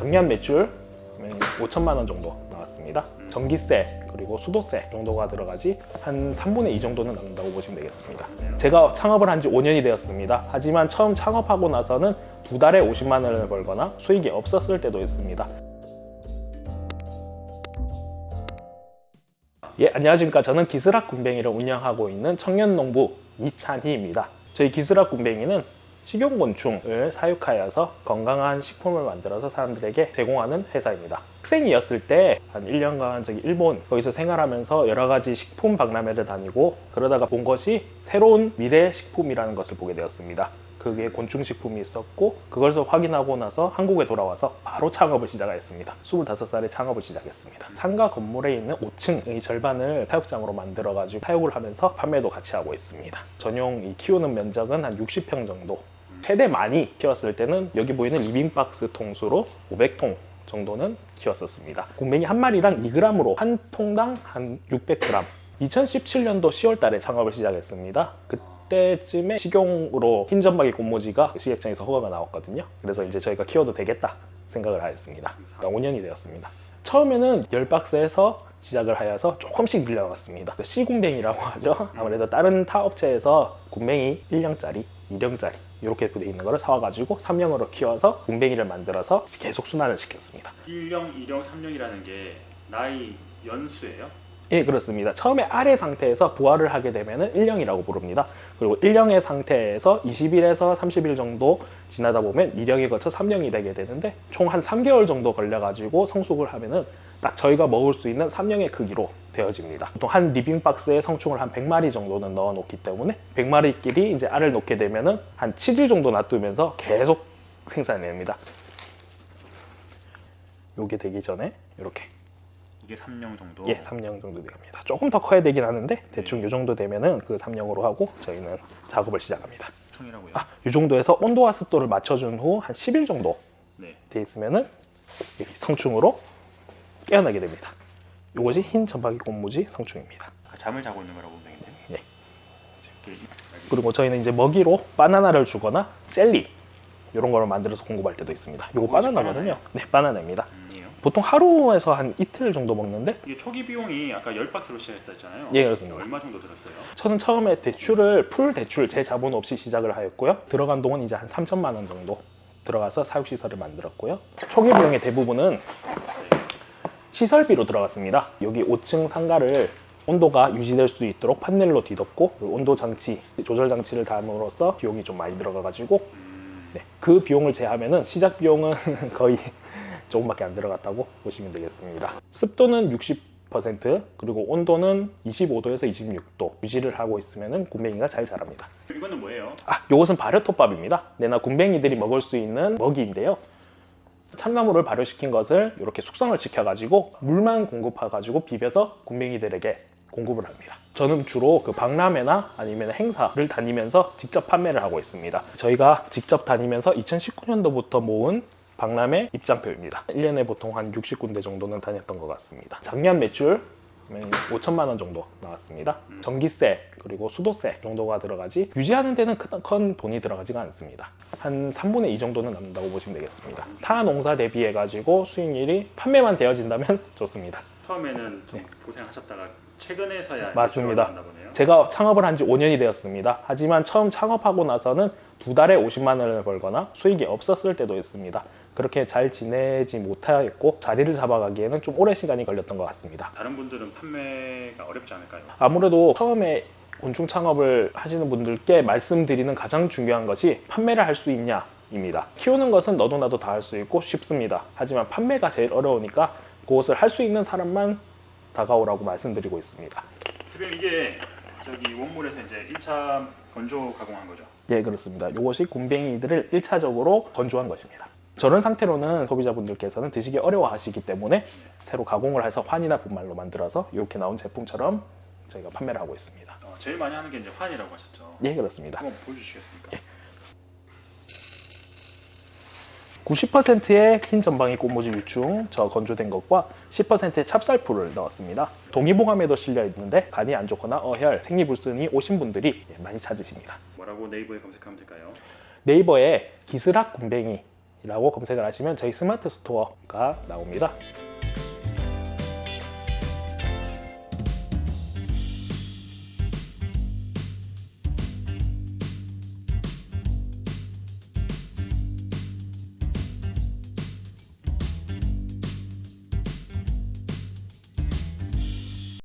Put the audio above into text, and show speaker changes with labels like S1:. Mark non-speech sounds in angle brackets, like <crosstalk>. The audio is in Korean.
S1: 작년 매출 5천만 원 정도 나왔습니다. 전기세 그리고 수도세 정도가 들어가지 한 3분의 2 정도는 남는다고 보시면 되겠습니다. 제가 창업을 한 지 5년이 되었습니다. 하지만 처음 창업하고 나서는 두 달에 50만 원을 벌거나 수익이 없었을 때도 있습니다. 예, 안녕하십니까. 저는 기스락 군뱅이를 운영하고 있는 청년농부 이찬희입니다. 저희 기스락 군뱅이는 식용곤충을 사육하여서 건강한 식품을 만들어서 사람들에게 제공하는 회사입니다. 학생이었을 때 한 1년간 저기 일본 거기서 생활하면서 여러 가지 식품 박람회를 다니고 그러다가 본 것이 새로운 미래 식품이라는 것을 보게 되었습니다. 그게 곤충 식품이 있었고 그것을 확인하고 나서 한국에 돌아와서 바로 창업을 시작했습니다. 25살에 창업을 시작했습니다. 상가 건물에 있는 5층의 절반을 사육장으로 만들어 가지고 사육을 하면서 판매도 같이 하고 있습니다. 전용 이 키우는 면적은 한 60평 정도. 최대 많이 키웠을 때는 여기 보이는 리빙박스 통수로 500통 정도는 키웠었습니다. 군뱅이 한 마리당 2g으로 한 통당 한 600g. 2017년도 10월 달에 창업을 시작했습니다. 그 때쯤에 식용으로 흰 점박이 꽃모지가 시객장에서 허가가 나왔거든요. 그래서 이제 저희가 키워도 되겠다 생각을 하였습니다. 그러니까 5년이 되었습니다. 처음에는 10박스에서 시작을 하여서 조금씩 늘려갔습니다. 그 C군뱅이라고 하죠. 아무래도 다른 타 업체에서 군뱅이 1령짜리, 2령짜리 이렇게 돼 있는 거를 사와가지고 3령으로 키워서 군뱅이를 만들어서 계속 순환을 시켰습니다.
S2: 1령, 2령, 3령이라는 게 나이 연수예요?
S1: 예, 그렇습니다. 처음에 아래 상태에서 부화를 하게 되면 1령이라고 부릅니다. 그리고 1령의 상태에서 20일에서 30일 정도 지나다 보면 2령이 거쳐 3령이 되게 되는데 총 한 3개월 정도 걸려가지고 성숙을 하면은 딱 저희가 먹을 수 있는 3령의 크기로 되어집니다. 보통 한 리빙 박스에 성충을 한 100마리 정도는 넣어 놓기 때문에 100마리끼리 이제 알을 놓게 되면은 한 7일 정도 놔두면서 계속 생산해냅니다. 요게 되기 전에 이렇게
S2: 이게 3령 정도?
S1: 예, 3령 정도 됩니다. 조금 더 커야 되긴 하는데 대충 이 정도 되면은 그 3령으로 하고 저희는 작업을 시작합니다.
S2: 총이라고요?
S1: 아, 이 정도에서 온도와 습도를 맞춰준 후 한 10일 정도
S2: 네.
S1: 돼 있으면은 이 성충으로 깨어나게 됩니다. 이것이 흰 점박이 꽃무지 성충입니다.
S2: 아까 잠을 자고 있는 거라고 보면 되겠네.
S1: 네. 그리고 저희는 이제 먹이로 바나나를 주거나 젤리 이런 거를 만들어서 공급할 때도 있습니다. 이거 바나나거든요. 네, 바나나입니다.
S2: 알겠네요.
S1: 보통 하루에서 한 이틀 정도 먹는데
S2: 이게 초기 비용이 아까 10박스로 시작했다 했잖아요.
S1: 예, 그렇습니다.
S2: 얼마 정도 들었어요?
S1: 저는 처음에 대출을 풀 대출 제 자본 없이 시작을 하였고요. 들어간 돈은 이제 한 3천만 원 정도 들어가서 사육 시설을 만들었고요. 초기 비용의 대부분은 시설비로 들어갔습니다. 여기 5층 상가를 온도가 유지될 수 있도록 판넬로 뒤덮고 그 온도 장치, 조절 장치를 담음으로써 비용이 좀 많이 들어가가지고
S2: 음,
S1: 네, 그 비용을 제하면은 시작 비용은 <laughs> 거의 조금밖에 안 들어갔다고 보시면 되겠습니다. 습도는 60% 그리고 온도는 25도에서 26도 유지를 하고 있으면은 군뱅이가 잘 자랍니다.
S2: 이거는 뭐예요?
S1: 아, 요것은 발효톱밥입니다. 내나 군뱅이들이 먹을 수 있는 먹이인데요. 참나물을 발효시킨 것을 이렇게 숙성을 시켜가지고 물만 공급해가지고 비벼서 군뱅이들에게 공급을 합니다. 저는 주로 그 박람회나 아니면 행사를 다니면서 직접 판매를 하고 있습니다. 저희가 직접 다니면서 2019년도부터 모은 박람회 입장표입니다. 1년에 보통 한 60군데 정도는 다녔던 것 같습니다. 작년 매출 5천만 원 정도 나왔습니다. 전기세 그리고 수도세 정도가 들어가지 유지하는 데는 큰, 큰 돈이 들어가지가 않습니다. 한 3분의 2 정도는 남는다고 보시면 되겠습니다. 타 농사 대비해 가지고 수익률이 판매만 되어진다면 <laughs> 좋습니다.
S2: 처음에는 좀 고생하셨다가 최근에서야
S1: 네. 맞습니다.
S2: 보네요.
S1: 제가 창업을 한 지 5년이 되었습니다. 하지만 처음 창업하고 나서는 두 달에 50만 원을 벌거나 수익이 없었을 때도 있습니다. 그렇게 잘 지내지 못하였고 자리를 잡아가기에는 좀 오랜 시간이 걸렸던 것 같습니다.
S2: 다른 분들은 판매가 어렵지 않을까요?
S1: 아무래도 처음에 곤충 창업을 하시는 분들께 말씀드리는 가장 중요한 것이 판매를 할 수 있냐 입니다. 키우는 것은 너도 나도 다 할 수 있고 쉽습니다. 하지만 판매가 제일 어려우니까 그것을 할 수 있는 사람만 다가오라고 말씀드리고 있습니다.
S2: 지금 이게 저기 원물에서 이제 1차 건조 가공한 거죠.
S1: 예, 그렇습니다. 이것이 곰뱅이들을 1차적으로 건조한 것입니다. 저런 상태로는 소비자분들께서는 드시기 어려워하시기 때문에 새로 가공을 해서 환이나 분말로 만들어서 이렇게 나온 제품처럼 저희가 판매를 하고 있습니다.
S2: 어, 제일 많이 하는 게 이제 환이라고 하셨죠.
S1: 예, 그렇습니다.
S2: 한번 보여주시겠습니까?
S1: 90%의 흰 전방위 꽃무지 유충 저 건조된 것과 10%의 찹쌀풀을 넣었습니다. 동의보감에도 실려 있는데 간이 안 좋거나 어혈, 생리불순이 오신 분들이 예, 많이 찾으십니다.
S2: 뭐라고 네이버에 검색하면 될까요?
S1: 네이버에 기스락 군뱅이 라고 검색을 하시면 저희 스마트 스토어가 나옵니다.